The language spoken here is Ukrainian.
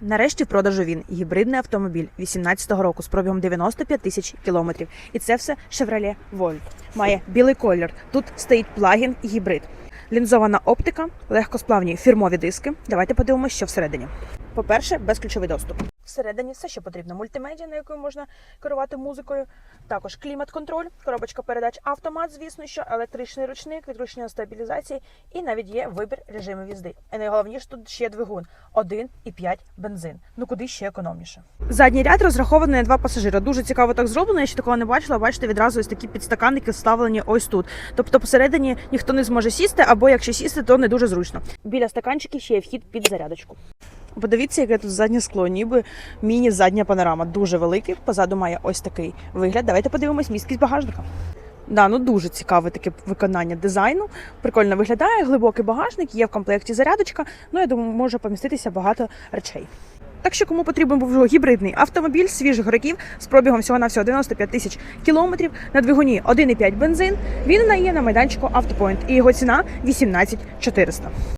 Нарешті в продажу він гібридний автомобіль 18-го року з пробігом 95 тисяч кілометрів. І це все Chevrolet Volt. Має білий колір. Тут стоїть плагін гібрид. Лінзована оптика, легкосплавні фірмові диски. Давайте подивимося, що всередині. По-перше, безключовий доступ. Всередині все, що потрібно. Мультимедіа, на якою можна керувати музикою. Також клімат-контроль, коробочка передач, автомат, звісно, що електричний ручник, відключення стабілізації, і навіть є вибір режимів їзди. І найголовніше тут ще двигун 1,5 бензин. Ну куди ще економніше. Задній ряд розрахований на два пасажира. Дуже цікаво так зроблено. Я ще такого не бачила. Бачите, відразу ось такі підстаканники вставлені ось тут. Тобто посередині ніхто не зможе сісти, або якщо сісти, то не дуже зручно. Біля стаканчиків ще є вхід під зарядочку. Подивіться, яке тут заднє скло, ніби міні-задня панорама. Дуже великий. Позаду має ось такий вигляд. Давайте подивимось місткість багажника. Да, ну дуже цікаве таке виконання дизайну. Прикольно виглядає, глибокий багажник, є в комплекті зарядочка. Ну, я думаю, може поміститися багато речей. Так що, кому потрібен був гібридний автомобіль свіжих років з пробігом всього на всього 95 тисяч кілометрів на двигуні 1,5 бензин, він є на майданчику Автопоінт і його ціна 18 400.